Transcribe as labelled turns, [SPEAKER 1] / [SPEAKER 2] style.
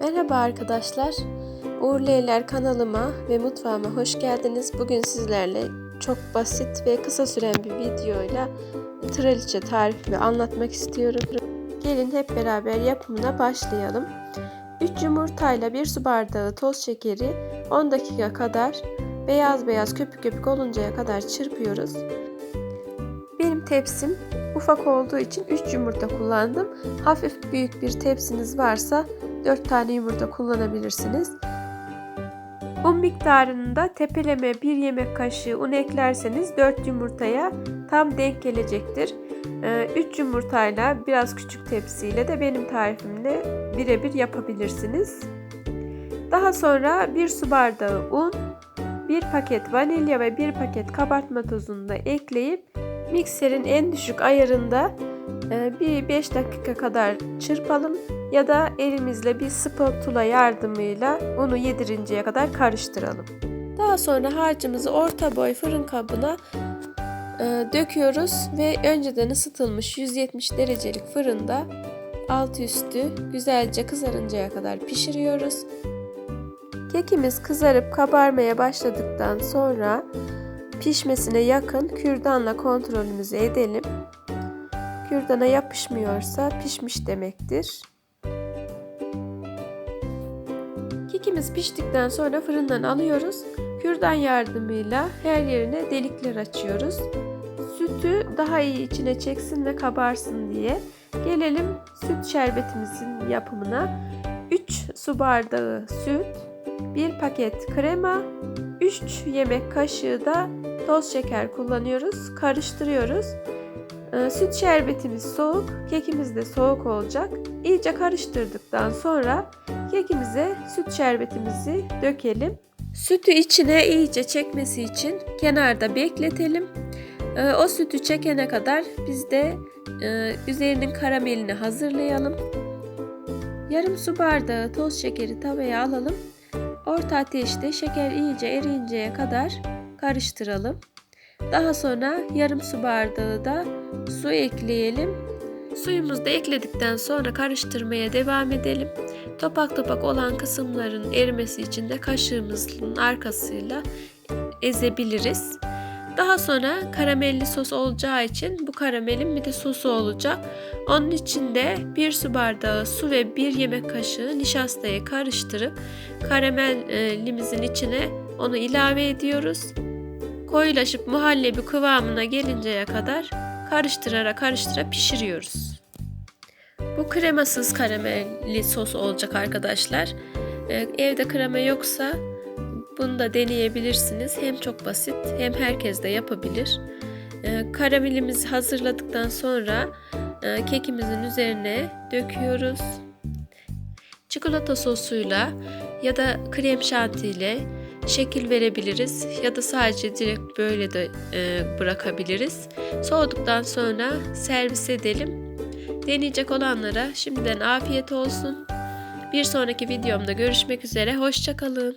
[SPEAKER 1] Merhaba arkadaşlar. Uğurlu Eller kanalıma ve mutfağıma hoş geldiniz. Bugün sizlerle çok basit ve kısa süren bir videoyla traliçe tarifimi anlatmak istiyorum. Gelin hep beraber yapımına başlayalım. 3 yumurtayla 1 su bardağı toz şekeri 10 dakika kadar beyaz beyaz köpük köpük oluncaya kadar çırpıyoruz. Benim tepsim ufak olduğu için 3 yumurta kullandım. Hafif büyük bir tepsiniz varsa 4 tane yumurta kullanabilirsiniz. Un miktarını da tepeleme 1 yemek kaşığı un eklerseniz 4 yumurtaya tam denk gelecektir. 3 yumurtayla biraz küçük tepsiyle de benim tarifimle birebir yapabilirsiniz. Daha sonra 1 su bardağı un, 1 paket vanilya ve 1 paket kabartma tozunu da ekleyip mikserin en düşük ayarında bir 5 dakika kadar çırpalım ya da elimizle bir spatula yardımıyla unu yedirinceye kadar karıştıralım. Daha sonra harcımızı orta boy fırın kabına döküyoruz ve önceden ısıtılmış 170 derecelik fırında alt üstü güzelce kızarıncaya kadar pişiriyoruz. Kekimiz kızarıp kabarmaya başladıktan sonra pişmesine yakın kürdanla kontrolümüzü edelim. Kürdana yapışmıyorsa pişmiş demektir. Kekimiz piştikten sonra fırından alıyoruz. Kürdan yardımıyla her yerine delikler açıyoruz. Sütü daha iyi içine çeksin ve kabarsın diye. Gelelim süt şerbetimizin yapımına. 3 su bardağı süt, 1 paket krema, 3 yemek kaşığı da toz şeker kullanıyoruz. Karıştırıyoruz. Süt şerbetimiz soğuk, kekimiz de soğuk olacak. İyice karıştırdıktan sonra kekimize süt şerbetimizi dökelim. Sütü içine iyice çekmesi için kenarda bekletelim. O sütü çekene kadar biz de üzerinin karamelini hazırlayalım. Yarım su bardağı toz şekeri tavaya alalım. Orta ateşte şeker iyice eriyinceye kadar karıştıralım. Daha sonra yarım su bardağı da su ekleyelim. Suyumuzu da ekledikten sonra karıştırmaya devam edelim. Topak topak olan kısımların erimesi için de kaşığımızın arkasıyla ezebiliriz. Daha sonra karamelli sos olacağı için bu karamelin bir de sosu olacak. Onun için de bir su bardağı su ve bir yemek kaşığı nişastayı karıştırıp karamellimizin içine onu ilave ediyoruz. Koyulaşıp muhallebi kıvamına gelinceye kadar karıştırarak karıştıra pişiriyoruz. Bu kremasız karamelli sos olacak arkadaşlar. Evde krema yoksa bunu da deneyebilirsiniz. Hem çok basit hem herkes de yapabilir. Karamelimizi hazırladıktan sonra kekimizin üzerine döküyoruz. Çikolata sosuyla ya da krem şantiyle şekil verebiliriz ya da sadece direkt böyle de e, bırakabiliriz. Soğuduktan sonra servis edelim. Deneyecek olanlara şimdiden afiyet olsun. Bir sonraki videomda görüşmek üzere. Hoşçakalın.